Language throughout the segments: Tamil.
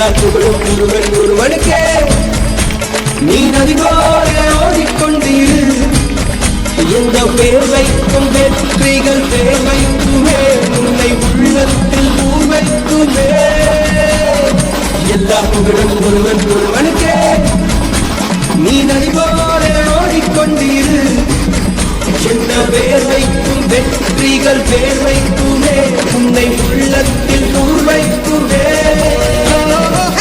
எல்லா புகழும் ஒருவன் ஒருவனுக்கே நீ நதி போல ஓடிக்கொண்டீரு எந்த பேர் வைக்கும் வெற்றிகள் பேர் வைக்குமே உன்னை உள்ளத்தில் ஊர் வைக்குமே எல்லா புகழும் ஒருவன் ஒருவனுக்கே நீ நதி போல ஓடிக்கொண்டீரு எந்த பேர் வைக்கும் வெற்றிகள் பேர் வைக்குமே உன்னை உள்ளத்தில் ஊர் வைக்குமே oh.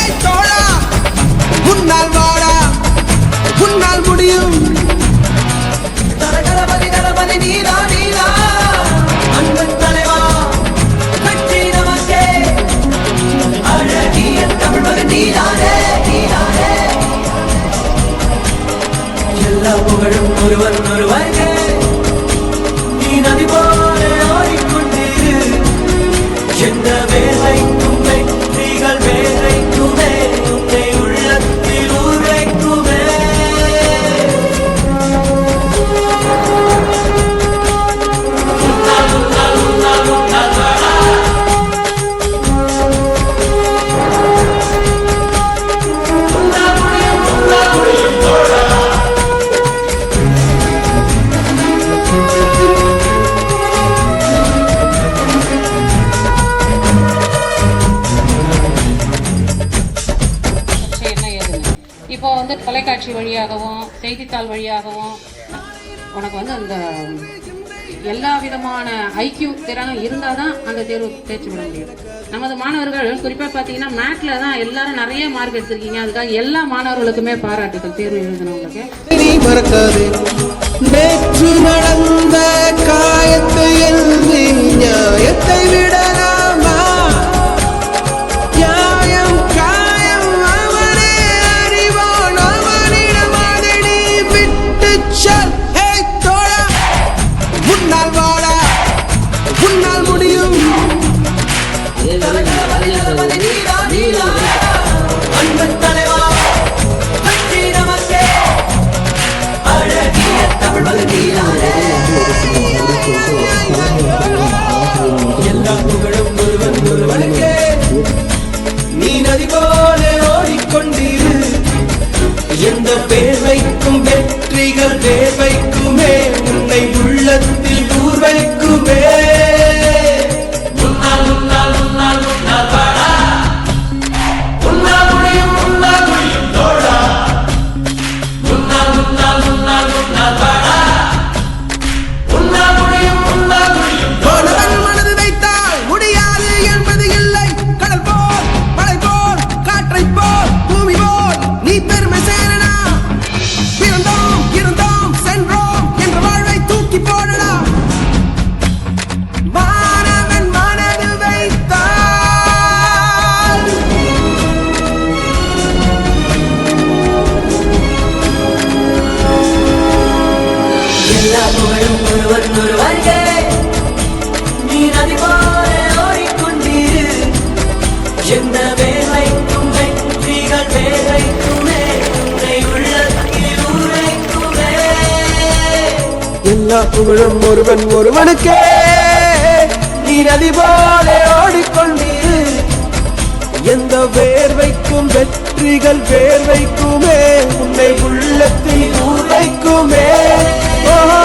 வழியாகவும் செய்தித்தாள் வழியாகவும் உனக்கு வந்து அந்த எல்லா விதமான ஐக்கியூ திறனும் இருந்தால் தான் அந்த தேர்வு தேர்ச்சி விட முடியும். நமது மாணவர்கள் குறிப்பாக பார்த்தீங்கன்னா மேட்டில் தான் எல்லாரும் நிறைய மார்க் எடுத்திருக்கீங்க. அதுக்காக எல்லா மாணவர்களுக்குமே பாராட்டுகள் தேர்வு எழுதினவங்களுக்கு. நீ நேற்று நடந்த காயத்தை எழுதி நியாயத்தை வெற்றிகள் பேர் ஒருவன் ஒருவருக்கே நீ நதி போல ஓடிக்கொண்டிரு. எந்த வேலைக்கும் வெற்றிகள் வேலைக்குமே உன்னை உள்ளத்தில் உரைக்குமே எல்லா புகழும் ஒருவன் ஒருவனுக்கே. நீ நதி போல ஓடிக்கொண்டீரு. எந்த வேர்வைக்கும் வெற்றிகள் வேர்வைக்குமே உன்னை உள்ளத்தில் ஊரைக்குமே. தோழா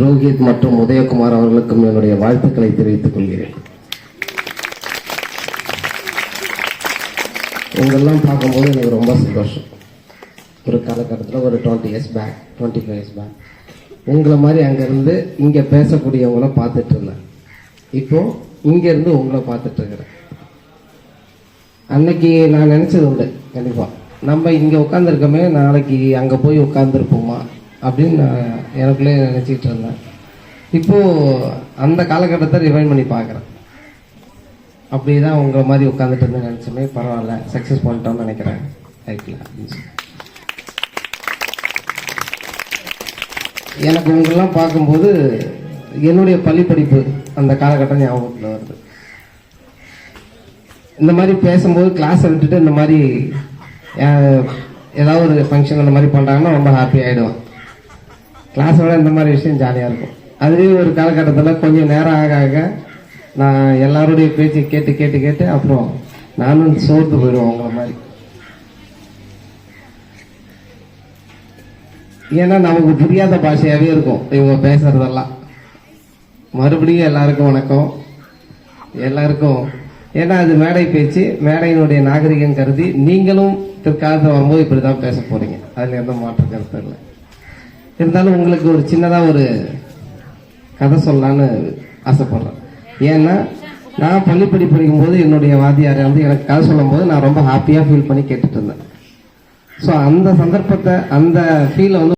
ரோஹித் மற்றும் உதயகுமார் அவர்களுக்கும் என்னுடைய வாழ்த்துக்களை தெரிவித்துக் கொள்கிறேன். உங்களெல்லாம் பார்க்கும்போது எனக்கு ரொம்ப சந்தோஷம். ஒரு காலகட்டத்தில் ஒரு twenty years back twenty five years back உங்களை மாதிரி அங்கேருந்து இங்கே பேசக்கூடியவங்கள பார்த்துட்டு இருந்தேன். இப்போ இங்கேருந்து உங்களை பார்த்துட்டு இருக்கிறேன். அன்னைக்கு நான் நினச்சது உண்டு கண்டிப்பாக நம்ம இங்கே உட்காந்துருக்கோமே நாளைக்கு அங்கே போய் உட்காந்துருப்போமா அப்படின்னு நான் எனக்குள்ளே நினச்சிக்கிட்டு இருந்தேன். இப்போது அந்த காலகட்டத்தை ரிவைன் பண்ணி பார்க்குறேன். அப்படி தான் உங்களை மாதிரி உட்காந்துட்டு இருந்து நினச்சோமே பரவாயில்ல சக்ஸஸ் பண்ணிட்டோம்னு நினைக்கிறேன். லைஃப்பில் அப்படின்னு சொல்லி எனக்கு உங்களெல்லாம் பார்க்கும்போது என்னுடைய பள்ளி படிப்பு அந்த காலகட்டம் ஞாபகத்தில் வருது. இந்த மாதிரி பேசும்போது கிளாஸை விட்டுட்டு இந்த மாதிரி ஏதாவது ஒரு ஃபங்க்ஷன் அந்த மாதிரி பண்ணுறாங்கன்னா ரொம்ப ஹாப்பி ஆகிடுவேன் கிளாஸோட இந்த மாதிரி விஷயம் ஜாலியாக இருக்கும். அதுவே ஒரு காலகட்டத்தில் கொஞ்சம் நேரம் ஆக ஆக நான் எல்லாருடைய பேச்சு கேட்டு கேட்டு கேட்டு அப்புறம் நானும் சோர்ந்து போயிடுவோம் அவங்கள மாதிரி. ஏன்னா நமக்கு புரியாத பாஷையாகவே இருக்கும் இவங்க பேசுறதெல்லாம். மறுபடியும் எல்லாருக்கும் வணக்கம். எல்லாருக்கும் ஏன்னா அது மேடை பேச்சு மேடையினுடைய நாகரிகம் கருதி நீங்களும் பிற்காலத்தில் வரும்போது இப்படி தான் பேச போகிறீங்க அதில் எந்த மாற்று கருத்து இல்லை. இருந்தாலும் உங்களுக்கு ஒரு சின்னதாக ஒரு கதை சொல்லலான்னு ஆசைப்படுறேன். ஏன்னா நான் பள்ளிப்படி படிக்கும்போது என்னுடைய வாத்தியார் வந்து எனக்கு கதை சொல்லும்போது நான் ரொம்ப ஹாப்பியாக ஃபீல் பண்ணி கேட்டுட்டு இருந்தேன். ஸோ அந்த சந்தர்ப்பத்தை அந்த ஃபீலை வந்து